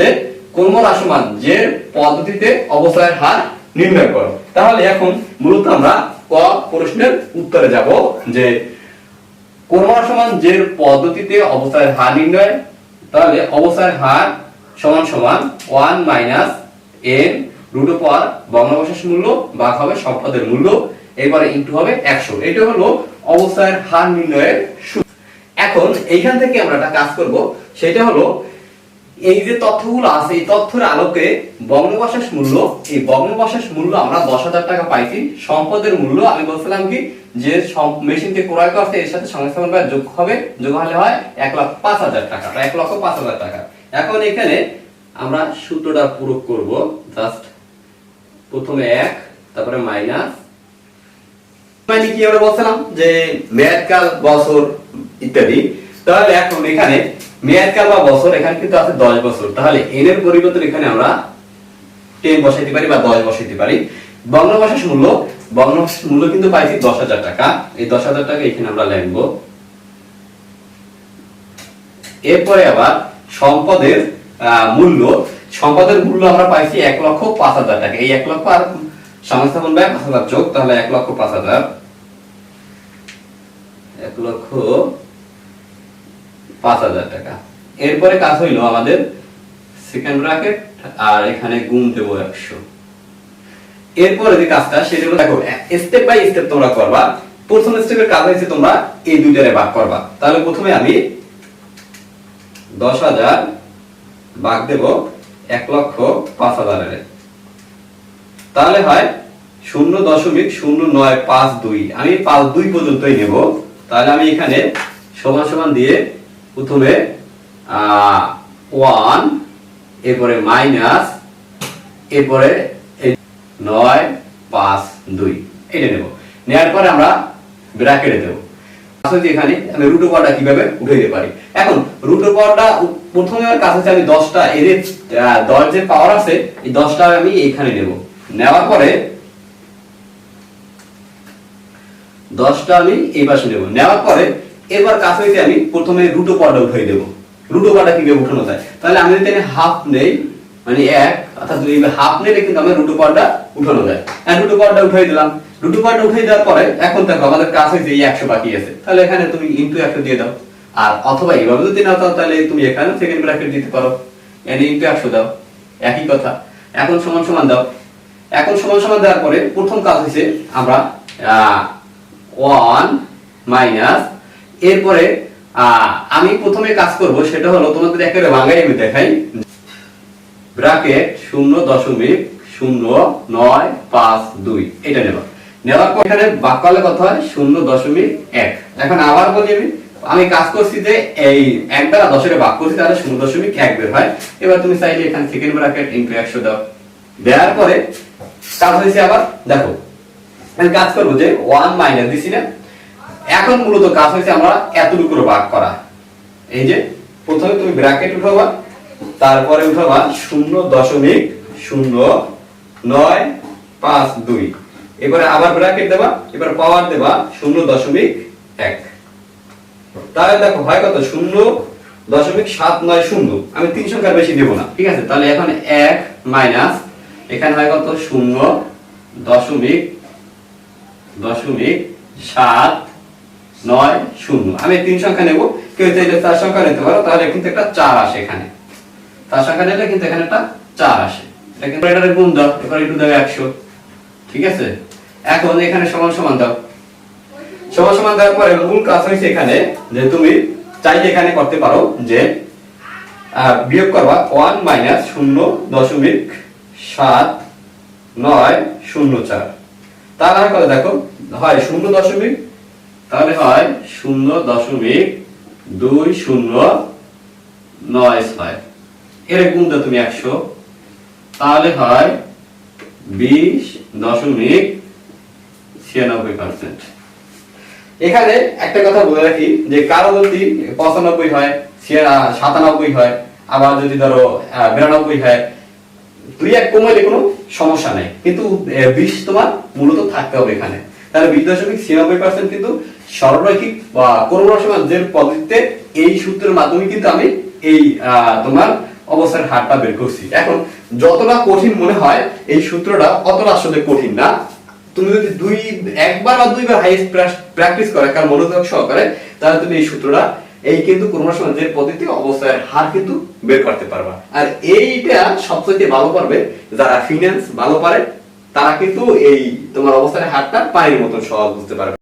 যে কর্মরাসমান যে পদ্ধতিতে হার নির্ণয় তাহলে এখন মূলত আমরা ক প্রশ্নের উত্তরে যাব যে যে পদ্ধতিতে হার নির্ণয়, তাহলে হার সমান সমান ওয়ান মাইনাস এন রুট মূল্য ভাগ হবে সম্পদের মূল্য, এবারে ইনটু হবে একশো। এটা হলো হার নির্ণয়ের এখন এইখান থেকে আমরা একটা কাজ করব, সেটা হলো এই যে তথ্যগুলো আছে, এই তথ্যের আলোকে ভগ্নাবশেষ মূল্য, এই ভগ্নাবশেষ মূল্য আমরা দশ হাজার টাকা পাইছি। সম্পদের মূল্য, আমি বলছিলাম কি, যে মেশিনকে ক্রয় করছে, এর সাথে সংস্থাপন ব্যয় যোগ হবে, যোগ হলে হয় এক লাখ পাঁচ হাজার টাকা, এক লক্ষ পাঁচ হাজার টাকা। এখন এখানে আমরা সূত্রটা প্রয়োগ করব জাস্ট প্রথমে এক, তারপরে মাইনাস মানে কি আমরা বলছিলাম? যে মেয়াদকাল, বছর, ইত্যাদি। তাহলে এখন এখানে মেয়াদকাল বা বছর, এখানে কিন্তু আছে দশ বছর। তাহলে এন এর পরিবর্তন এখানে আমরা টেন বসাইতে পারি বা দশ বসাইতে পারি। বঙ্গবাসের মূল্য বঙ্গবাসের মূল্য কিন্তু পাইছি দশ হাজার টাকা। এই দশ হাজার টাকা এখানে আমরা লিখব। এরপরে আবার সম্পদের মূল্য। সম্পদের মূল্য আমরা পাইছি এক লক্ষ পাঁচ হাজার টাকা। এই এক লক্ষ আর সংস্থাপন ব্যয় পাঁচ হাজার যোগ, তাহলে এক লক্ষ পাঁচ হাজার। এক লক্ষ পাঁচ হাজার টাকা। এরপরে কাজ হইল আমাদের সেকেন্ড ব্র্যাকেট আর এখানে গুণ দেবো একশো। এরপরে যে কাজটা, সেটা হলো দেখো স্টেপ বাই স্টেপ তোমরা করবা। প্রথম স্টেপের কাজ হয়েছে তোমরা এই দুইটারে ভাগ করবা। তাহলে প্রথমে আমি দশ হাজার ভাগ দেব এক লক্ষ পাঁচ হাজারের। তাহলে হয় শূন্য দশমিক শূন্য নয় পাঁচ দুই। আমি পাঁচ দুই পর্যন্তই নেব। তাহলে আমি এখানে সমান সমান দিয়ে প্রথমে ওয়ান, এরপরে মাইনাস, এরপরে নয়, পাঁচ, দুই, এটা নেব। নেওয়ার পরে আমরা ব্র্যাকেটে দেবো। আসলে এখানে আমি রুট ওভারটা কীভাবে উঠে দিতে পারি? এখন রুট ওভারটা প্রথমে আমার কাছে আমি দশটা এদের দশ যে পাওয়ার আছে, এই দশটা আমি এখানে নেব। নেওয়ার পরে, দশটা আমি এই পাশে নেব। নেওয়ার পরে এবার কাছে হইতে আমি প্রথমে রুট ওভারটা উঠিয়ে দেব। রুট ওভারটা কীভাবে উঠানো যায়? তাহলে আমি যদি হাফ নেই মানে এক, অর্থাৎ যদি হাফ নিলে কিন্তু আমার রুট ওভারটা উঠানো যায়। হ্যাঁ রুট ওভারটা উঠিয়ে দিলাম। রুট ওভারটা উঠিয়ে দেওয়ার পরে, এখন দেখো আমাদের কাছে হইতে এই একশো বাকি আছে। তাহলে এখানে তুমি ইনটু একশো দিয়ে দাও। আর অথবা এইভাবে যদি না দাও তাহলে তুমি এখানে সেকেন্ড ব্র্যাকেট দিতে পারো। এনে ইনটু একশো দাও। একই কথা। এখন সমান সমান দাও। এখন সমান সমান দেওয়ার পরে প্রথম কাজ হয়েছে আমরা ওয়ান মাইনাস এরপরে আমি প্রথমে কাজ করব, সেটা হলো তোমাদের একেবারে বাঙালি আমি দেখাই। ব্র্যাকেট শূন্য দশমিক শূন্য নয় পাঁচ দুই, এটা নেবা। নেওয়ার পর এখানে বাক করলে কথা হয় শূন্য দশমিক এক। এখন আবার বলি আমি আমি কাজ করছি যে এই এক দ্বারা দশের ভাগ করছি, তাহলে শূন্য দশমিক এক বের হয়। এবার তুমি চাইলে এখানে সেকেন্ড ব্র্যাকেট ইন্টু একশো দাও। দেওয়ার পরে কাজ হয়েছে আবার, দেখো, আমি কাজ করব যে ওয়ান মাইনাস দিছি না এখন মূলত কাজ হয়েছে আমরা এতটুকু ভাগ করা। এই যে, প্রথমে তুমি ব্র্যাকেট উঠাবা, তারপরে উঠাবা শূন্য দশমিক শূন্য নয় পাঁচ দুই। এবারে আবার ব্র্যাকেট দেবা, এবার পাওয়ার দেবা শূন্য দশমিক এক। তাহলে দেখো, হয় কত? শূন্য দশমিক সাত নয় শূন্য। আমি তিন সংখ্যার বেশি দেবো না। ঠিক আছে? তাহলে এখন এক মাইনাস এখানে হয় কত? শূন্য দশমিক দশমিক সাত নয়, শূন্য। আমি তিন সংখ্যা নেব। কেউ চাইলে চার সংখ্যা নিতে পারো, তাহলে কিন্তু একটা চার আসে এখানে। চার সংখ্যা নিলে কিন্তু এখানে একটা চার আসে। এটা কিন্তু এটার গুণ দাও এবার একটু দাও একশো। ঠিক আছে? এখন এখানে সমান সমান দাও। সমান সমান দেওয়ার পরে মূল কাজ হয়েছে এখানে যে তুমি চাইলে এখানে করতে পারো যে বিয়োগ করবা ওয়ান মাইনাস শূন্য দশমিক সাত নয় শূন্য চার। তার করে দেখো, হয় শূন্য দশমিক তাহলে হয় শূন্য দশমিক দুই শূন্য নয় ছয়। এর গুণ তুমি একশো। তাহলে হয় বিশ দশমিক ছিয়ানব্বই পার্সেন্ট এখানে একটা কথা বলে রাখি যে কারও যদি পঁচানব্বই হয় সাতানব্বই হয়, আবার যদি ধরো বিরানব্বই হয়, দুই এক কমাইলে কোনো সমস্যা নেই। কিন্তু বিশ তোমার মূলত থাকতে হবে এখানে। তাহলে বিশ দশমিক ছিয়ানব্বই পার্সেন্ট কিন্তু সরলরৈখিক বা করোনা সমাজের পদ্ধতিতে এই সূত্রের মাধ্যমে কিন্তু আমি এই তোমার অবস্থার হারটা বের করছি। এখন যতটা কঠিন মনে হয়, এই সূত্রটা অতটা আসলে কঠিন না। তুমি যদি দুই, একবার বা দুইবার হাইয়েস্ট প্র্যাকটিস করে, কারণ মনোযোগ সহকারে, তাহলে তুমি এই সূত্রটা, এই কিন্তু কোনো সময় যে পদ্ধতি অবস্থায় হার কিন্তু বের করতে পারবা। আর এইটা সবচেয়ে ভালো পারবে যারা ফিনান্স ভালো পারে তারা কিন্তু এই তোমার অবস্থানে হাতটা পায়ের মতন সহজ বুঝতে পারবে।